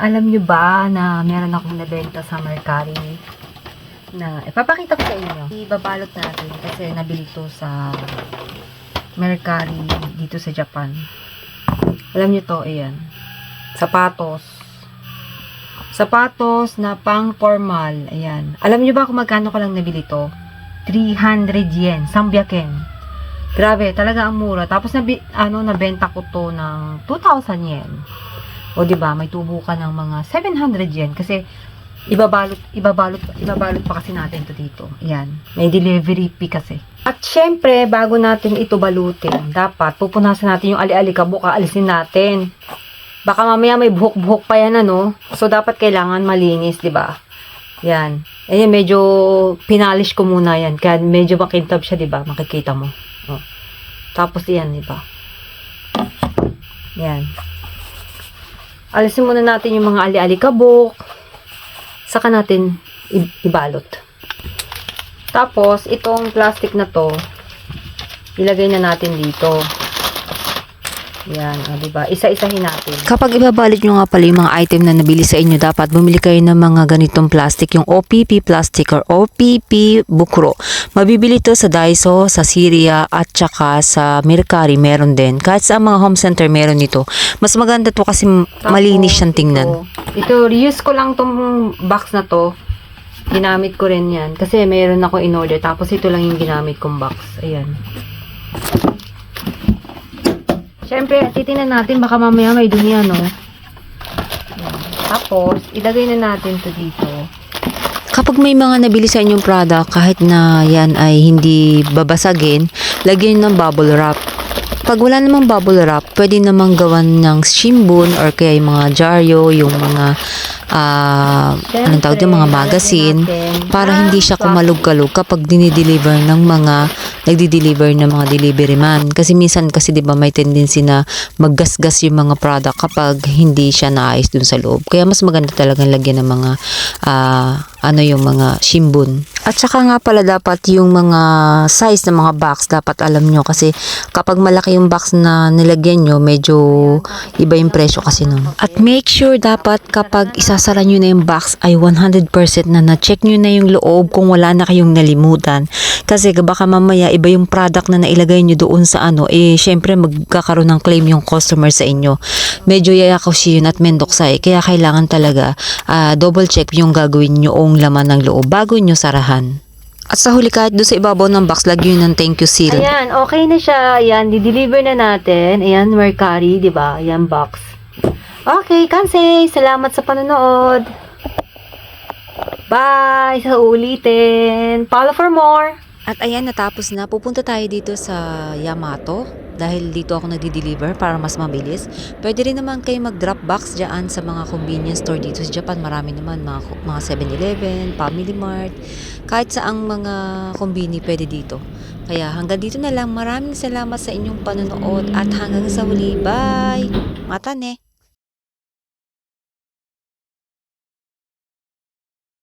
alam nyo ba na meron akong nabenta sa Mercari na ipapakita ko sa inyo. Ibabalot natin kasi nabili to sa Mercari dito sa Japan. Alam nyo to, ayan. Sapatos. Sapatos na pang formal. Ayan. Alam nyo ba kung magkano ko lang nabili to? 300 yen. Sambyaken. Grabe, talaga ang mura. Tapos nabi, ano, nabenta ko to ng 2,000 yen. O di ba, may tubo ka ng mga 700 yen kasi ibabalot ibabalot ibabalot pa kasi natin to dito. Ayan, may delivery fee kasi. At syempre, bago natin ito balutin, dapat pupunasan natin yung ali-alikabok, alisin natin. Baka mamaya may buhok-buhok pa yan ano. So dapat kailangan malinis, 'di ba? Yan. Ayan, medyo pinalish ko muna yan. Kaya medyo makintab siya, 'di ba? Makikita mo. Oh. Tapos yan, 'di ba? Yan. Alisin muna natin yung mga ali-alikabok. Saka natin ibalot. Tapos, itong plastic na to, ilagay na natin dito. Yan, o, diba? Isa-isahin natin. Kapag ibabalot nyo nga pala yung mga item na nabili sa inyo, dapat bumili kayo ng mga ganitong plastic, yung OPP plastic or OPP bukro. Mabibili to sa Daiso, sa Syria, at saka sa Mercari meron din. Kahit sa mga home center meron nito. Mas maganda to kasi malinis siyang tingnan. Ito, ito, reuse ko lang tong box na to. Ginamit ko rin yan. Kasi meron ako in order. Tapos ito lang yung ginamit kong box. Ayan. Siyempre, titingnan natin. Baka mamaya may dumi ano. Tapos, ilagay na natin to dito. Kapag may mga nabili sa inyong product, kahit na yan ay hindi babasagin, lagyan ng bubble wrap. Pag wala namang bubble wrap, pwede namang gawan ng shimbun or kaya yung mga jaryo, yung mga ah, anong tawag yung mga magazine para hindi siya kumalog-kalog kapag dinideliver ng mga nagdi-deliver ng mga delivery man. Kasi minsan kasi 'di ba may tendency na maggasgas yung mga product kapag hindi siya naayos dun sa loob. Kaya mas maganda talagang lagyan ng mga ah, ano yung mga shimbun. At saka nga pala dapat yung mga size ng mga box dapat alam nyo kasi kapag malaki yung box na nilagyan nyo medyo iba yung presyo kasi nun. At make sure dapat kapag isasara nyo na yung box ay 100% na na-check nyo na yung loob kung wala na kayong nalimutan. Kasi baka mamaya iba yung product na nailagay nyo doon sa ano, eh syempre magkakaroon ng claim yung customer sa inyo. Medyo yun at mendoksay. Kaya kailangan talaga ah, double check yung gagawin nyo yung laman ng loob bago nyo sarahan. At sa huli kahit doon sa ibabaw ng box, lagyan ng thank you seal. Ayan, okay na siya. Ayan, di-deliver na natin. Ayan, Mercari, di ba? Ayan, box. Okay, Kansei. Salamat sa panonood. Bye! Sa ulitin. Follow for more. At ayan, natapos na. Pupunta tayo dito sa Yamato dahil dito ako nagdi-deliver para mas mabilis. Pwede rin naman kayo mag-drop box dyan sa mga convenience store dito sa Japan. Marami naman mga, mga 7-Eleven, Family Mart, kahit saang mga kombini pwede dito. Kaya hanggang dito na lang. Maraming salamat sa inyong panonood at hanggang sa huli. Bye! Mata ne!